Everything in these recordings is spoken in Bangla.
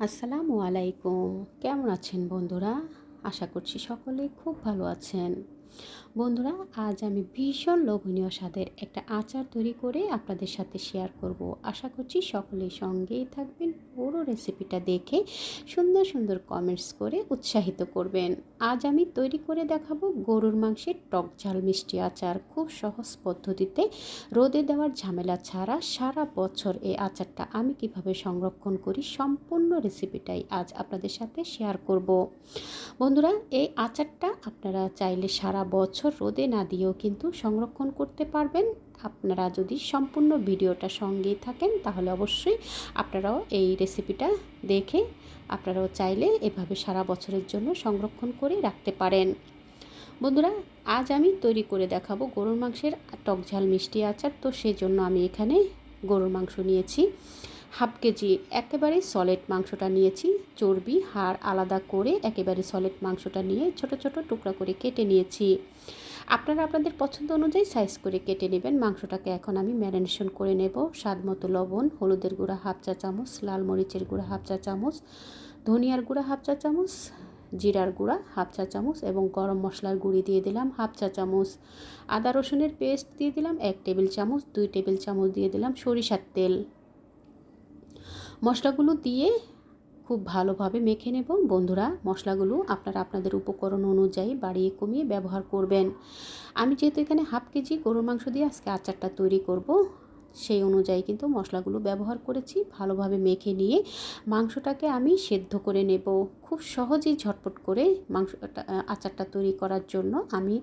আসসালামু আলাইকুম। কেমন আছেন বন্ধুরা? আশা করছি সকলে খুব ভালো আছেন। বন্ধুরা, আজ আমি ভীষণ লোভনীয় স্বাদের একটা আচার তৈরি করে আপনাদের সাথে শেয়ার করব। আশা করছি সকলেই সঙ্গেই থাকবেন। পুরো রেসিপিটা দেখে সুন্দর সুন্দর কমেন্টস করে উৎসাহিত করবেন। আজ আমি তৈরি করে দেখাবো গরুর মাংসের টক ঝাল মিষ্টি আচার খুব সহজ পদ্ধতিতে রোদে দেওয়ার ঝামেলা ছাড়া সারা বছর এই আচারটা আমি কীভাবে সংরক্ষণ করি সম্পূর্ণ রেসিপিটাই আজ আপনাদের সাথে শেয়ার করব। বন্ধুরা, এই আচারটা আপনারা চাইলে সারা বছর রোদে না দিয়েও কিন্তু সংরক্ষণ করতে পারবেন। আপনারা যদি সম্পূর্ণ ভিডিওটা সঙ্গেই থাকেন তাহলে অবশ্যই আপনারাও এই রেসিপিটা দেখে আপনারাও চাইলে এভাবে সারা বছরের জন্য সংরক্ষণ করে রাখতে পারেন। বন্ধুরা, আজ আমি তৈরি করে দেখাবো গরুর মাংসের টক ঝাল মিষ্টি আচার। তো সেই জন্য আমি এখানে গরুর মাংস নিয়েছি। হাফ কেজি একেবারে সলিড মাংসটা নিয়েছি। চর্বি, হাড় আলাদা করে একেবারে সলিড মাংসটা নিয়ে ছোট ছোট টুকরা করে কেটে নিয়েছি। আপনারা আপনাদের পছন্দ অনুযায়ী সাইজ করে কেটে নেবেন। মাংসটাকে এখন আমি ম্যারিনেশন করে নেব। স্বাদ মতো লবণ, হলুদের গুঁড়া হাফ চা চামচ, লাল মরিচের গুঁড়া হাফ চা চামচ, ধনিয়ার গুঁড়া হাফ চা চামচ, জিরার গুঁড়া হাফ চা চামচ এবং গরম মশলার গুঁড়ি দিয়ে দিলাম হাফ চা চামচ। আদা রসুনের পেস্ট দিয়ে দিলাম এক টেবিল চামচ, দুই টেবিল চামচ দিয়ে দিলাম সরিষার তেল। মশলাগুলো দিয়ে খুব ভালোভাবে মেখে নেব। বন্ধুরা, মশলাগুলো আপনারা আপনাদের উপকরণ অনুযায়ী বাড়িয়ে কমিয়ে ব্যবহার করবেন। আমি যেহেতু এখানে হাফ কেজি গরুর মাংস দিয়ে আজকে আচারটা তৈরি করব, সেই অনুযায়ী কিন্তু মশলাগুলো ব্যবহার করেছি। ভালোভাবে মেখে নিয়ে মাংসটাকে আমি সেদ্ধ করে নেব। খুব সহজেই ঝটপট করে মাংসটা, আচারটা তৈরি করার জন্য আমি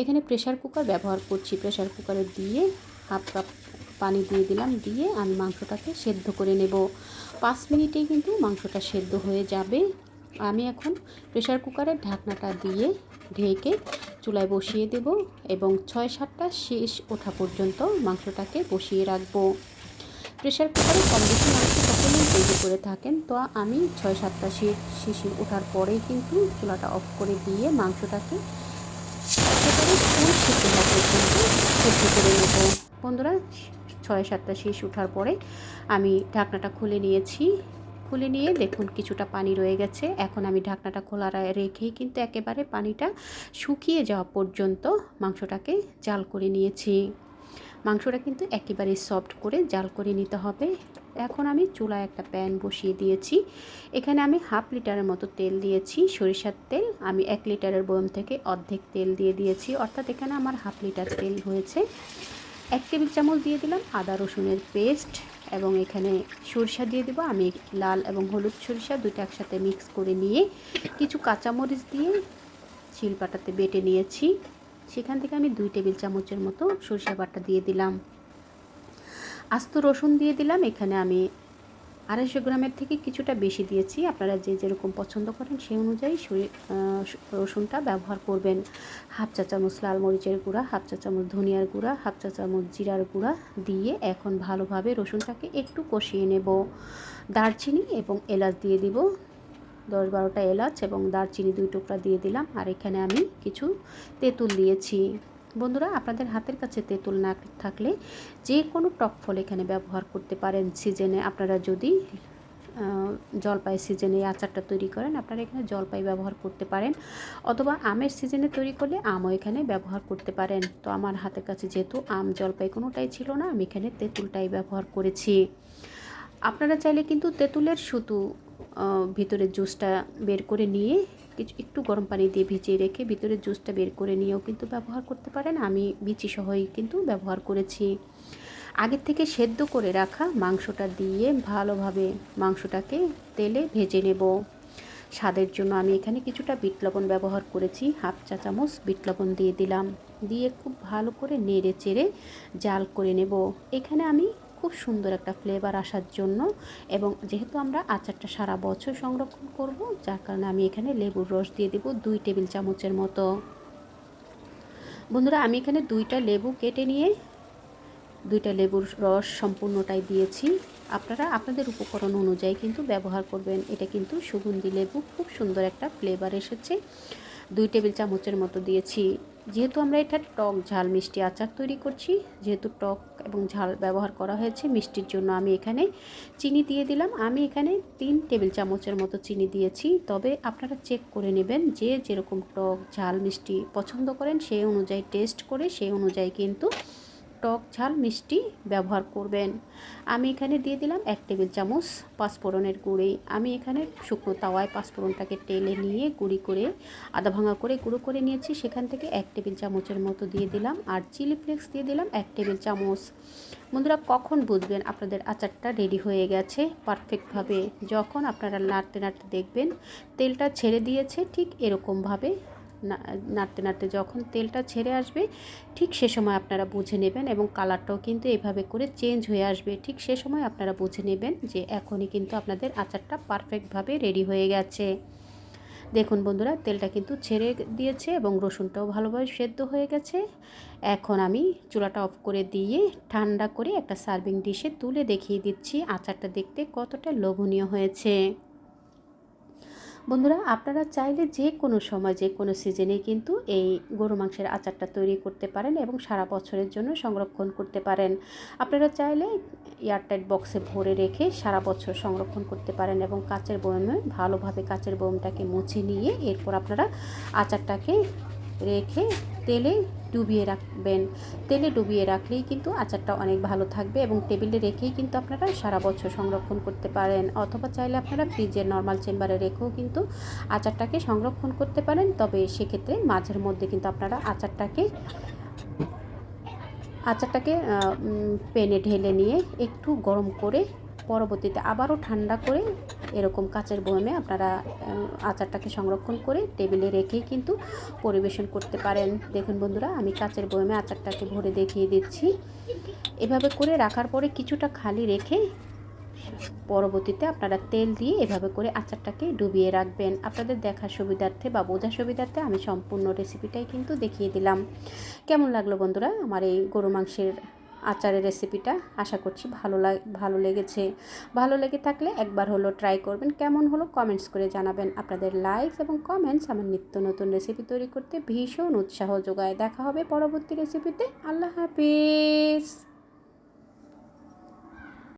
এখানে প্রেশার কুকার ব্যবহার করছি। প্রেশার কুকারে দিয়ে হাফ কাপ পানি দিয়ে দিলাম, দিয়ে আমি মাংসটাকে সেদ্ধ করে নেব। পাঁচ মিনিটেই কিন্তু মাংসটা সেদ্ধ হয়ে যাবে। আমি এখন প্রেশার কুকারের ঢাকনাটা দিয়ে ঢেকে চুলায় বসিয়ে দেব এবং ছয় সাতটা শেষ ওঠা পর্যন্ত মাংসটাকে বসিয়ে রাখব। প্রেশার কুকারে কম বেশি মাংস সকলেই তৈরি করে থাকেন, তো আমি ছয় সাতটা শিশি ওঠার পরেই কিন্তু চুলাটা অফ করে দিয়ে মাংসটাকে একেবারে ফুল সিদ্ধ হওয়া পর্যন্ত সেদ্ধ করে নেব। বন্ধুরা ছয় সাতটা শীষ ওঠার পরে আমি ঢাকনাটা খুলে নিয়েছি। খুলে নিয়ে দেখুন কিছুটা পানি রয়ে গেছে। এখন আমি ঢাকনাটা খোলা রেখেই কিন্তু একেবারে পানিটা শুকিয়ে যাওয়া পর্যন্ত মাংসটাকে জাল করে নিয়েছি। মাংসটা কিন্তু একেবারে সফট করে জাল করে নিতে হবে। এখন আমি চুলায় একটা প্যান বসিয়ে দিয়েছি। এখানে আমি হাফ লিটারের মতো তেল দিয়েছি, সরিষার তেল। আমি এক লিটারের বয়ম থেকে অর্ধেক তেল দিয়ে দিয়েছি। অর্থাৎ এখানে আমার হাফ লিটার তেল হয়েছে। এক টেবিল চামচ দিয়ে দিলাম আদা রসুনের পেস্ট এবং এখানে সরিষা দিয়ে দেবো। আমি লাল এবং হলুদ সরিষা দুইটা একসাথে মিক্স করে নিয়ে কিছু কাঁচামরিচ দিয়ে শিলপাটাতে বেটে নিয়েছি। সেখান থেকে আমি দুই টেবিল চামচের মতো সরিষা বাটা দিয়ে দিলাম। আস্ত রসুন দিয়ে দিলাম। এখানে আমি আড়াইশো গ্রামের থেকে কিছুটা বেশি দিয়েছি। আপনারা যে যেরকম পছন্দ করেন সেই অনুযায়ী রসুনটা ব্যবহার করবেন। হাফ চা চামচ লাল মরিচের গুঁড়া, হাফ চা চামচ ধনিয়ার গুঁড়া, হাফ চা চামচ জিরার গুঁড়া দিয়ে এখন ভালোভাবে রসুনটাকে একটু কষিয়ে নেব। দারচিনি এবং এলাচ দিয়ে দিব। দশ বারোটা এলাচ এবং দারচিনি দুই টুকরা দিয়ে দিলাম। আর এখানে আমি কিছু তেঁতুল দিয়েছি। বন্ধুরা, আপনাদের হাতের কাছে তেঁতুল না থাকলে যে কোনো টক ফল এখানে ব্যবহার করতে পারেন সিজনে। আপনারা যদি জলপাই সিজনে আচারটা তৈরি করেন, আপনারা এখানে জলপাই ব্যবহার করতে পারেন। অথবা আমের সিজনে তৈরি করলে আমও এখানে ব্যবহার করতে পারেন। তো আমার হাতের কাছে যেহেতু আম, জলপাই কোনোটাই ছিল না, আমি এখানে তেঁতুলটাই ব্যবহার করেছি। আপনারা চাইলে কিন্তু তেঁতুলের শুধু ভিতরের জুসটা বের করে নিয়ে কিছু একটু গরম পানি দিয়ে ভিজিয়ে রেখে ভিতরের জুসটা বের করে নিয়েও কিন্তু ব্যবহার করতে পারেন। আমি বিচি সহই কিন্তু ব্যবহার করেছি। আগের থেকে সেদ্ধ করে রাখা মাংসটা দিয়ে ভালোভাবে মাংসটাকে তেলে ভেজে নেব। স্বাদের জন্য আমি এখানে কিছুটা বিট লবণ ব্যবহার করেছি, হাফ চা চামচ বিট লবণ দিয়ে দিলাম। দিয়ে খুব ভালো করে নেড়ে চেড়ে জাল করে নেব। এখানে আমি খুব সুন্দর একটা ফ্লেভার আসার জন্য এবং যেহেতু আমরা আচারটা সারা বছর সংরক্ষণ করব, যার কারণে আমি এখানে লেবুর রস দিয়ে দেব দুই টেবিল চামচের মতো। বন্ধুরা, আমি এখানে দুইটা লেবু কেটে নিয়ে দুইটা লেবুর রস সম্পূর্ণটাই দিয়েছি। আপনারা আপনাদের উপকরণ অনুযায়ী কিন্তু ব্যবহার করবেন। এটা কিন্তু সুগন্ধি লেবু, খুব সুন্দর একটা ফ্লেভার এসেছে। দুই টেবিল চামচের মতো দিয়েছি। যেহেতু আমরা এটা টক ঝাল মিষ্টি আচার তৈরি করছি, যেহেতু টক এবং ঝাল ব্যবহার করা হয়েছে মিষ্টির জন্য আমি এখানে চিনি দিয়ে দিলাম। আমি এখানে তিন টেবিল চামচের মতো চিনি দিয়েছি। তবে আপনারা চেক করে নেবেন যে যেরকম টক ঝাল মিষ্টি পছন্দ করেন সেই অনুযায়ী টেস্ট করে সেই অনুযায়ী কিন্তু টক ঝাল মিষ্টি ব্যবহার করবেন। আমি এখানে দিয়ে দিলাম এক টেবিল চামচ পাঁচফোড়নের গুঁড়ি। আমি এখানে শুকনো তাওয়ায় পাঁচফোড়নটাকে টেলে নিয়ে গুঁড়ি করে, আদা ভাঙা করে গুঁড়ো করে নিয়েছি। সেখান থেকে এক টেবিল চামচের মতো দিয়ে দিলাম আর চিলি ফ্লেক্স দিয়ে দিলাম এক টেবিল চামচ। বন্ধুরা, কখন বুঝবেন আপনাদের আচারটা রেডি হয়ে গেছে পারফেক্টভাবে? যখন আপনারা নাড়তে নাড়তে দেখবেন তেলটা ছেড়ে দিয়েছে, ঠিক এরকমভাবে নাড়তে নাড়তে যখন তেলটা ছেড়ে আসবে, ঠিক সে সময় আপনারা বুঝে নেবেন এবং কালারটাও কিন্তু এভাবে করে চেঞ্জ হয়ে আসবে। ঠিক সে সময় আপনারা বুঝে নেবেন যে এখনই কিন্তু আপনাদের আচারটা পারফেক্টভাবে রেডি হয়ে গেছে। দেখুন বন্ধুরা, তেলটা কিন্তু ছেড়ে দিয়েছে এবং রসুনটাও ভালোভাবে সেদ্ধ হয়ে গেছে। এখন আমি চুলাটা অফ করে দিয়ে ঠান্ডা করে একটা সার্ভিং ডিশে তুলে দেখিয়ে দিচ্ছি। আচারটা দেখতে কতটা লোভনীয় হয়েছে। বন্ধুরা, আপনারা চাইলে যে কোনো সময়, যে কোনো সিজনে কিন্তু এই গরু মাংসের আচারটা তৈরি করতে পারেন এবং সারা বছরের জন্য সংরক্ষণ করতে পারেন। আপনারা চাইলে এয়ারটাইট বক্সে ভরে রেখে সারা বছর সংরক্ষণ করতে পারেন এবং কাচের বয়মে ভালোভাবে কাচের বয়মটাকে মুছে নিয়ে এরপর আপনারা আচারটাকে রেখে তেলে ডুবিয়ে রাখবেন। তেলে ডুবিয়ে রাখলেই কিন্তু আচারটা অনেক ভালো থাকবে এবং টেবিলে রেখেই কিন্তু আপনারা সারা বছর সংরক্ষণ করতে পারেন। অথবা চাইলে আপনারা ফ্রিজের নর্মাল চেম্বারে রেখেও কিন্তু আচারটাকে সংরক্ষণ করতে পারেন। তবে সেক্ষেত্রে মাঝের মধ্যে কিন্তু আপনারা আচারটাকে আচারটাকে পেনে ঢেলে নিয়ে একটু গরম করে পরবর্তীতে আবারও ঠান্ডা করে এরকম কাচের বয়মে আপনারা আচারটাকে সংরক্ষণ করে টেবিলে রেখেই কিন্তু পরিবেশন করতে পারেন। দেখুন বন্ধুরা, আমি কাচের বয়মে আচারটাকে ভরে দেখিয়ে দিচ্ছি। এভাবে করে রাখার পরে কিছুটা খালি রেখে পরবর্তীতে আপনারা তেল দিয়ে এভাবে করে আচারটাকে ডুবিয়ে রাখবেন। আপনাদের দেখার সুবিধার্থে বা বোঝার সুবিধার্থে আমি সম্পূর্ণ রেসিপিটাই কিন্তু দেখিয়ে দিলাম। কেমন লাগল বন্ধুরা আমার এই গরু মাংসের আচারের রেসিপিটা আশা করছি ভালো ভালো লেগেছে। ভালো লেগে থাকলে একবার হলো ট্রাই করবেন। কেমন হলো কমেন্টস করে জানাবেন। আপনাদের লাইকস এবং কমেন্টস আমার নিত্য নতুন রেসিপি তৈরি করতে ভীষণ উৎসাহ যোগায়। দেখা হবে পরবর্তী রেসিপিতে আল্লাহ হাফিজ।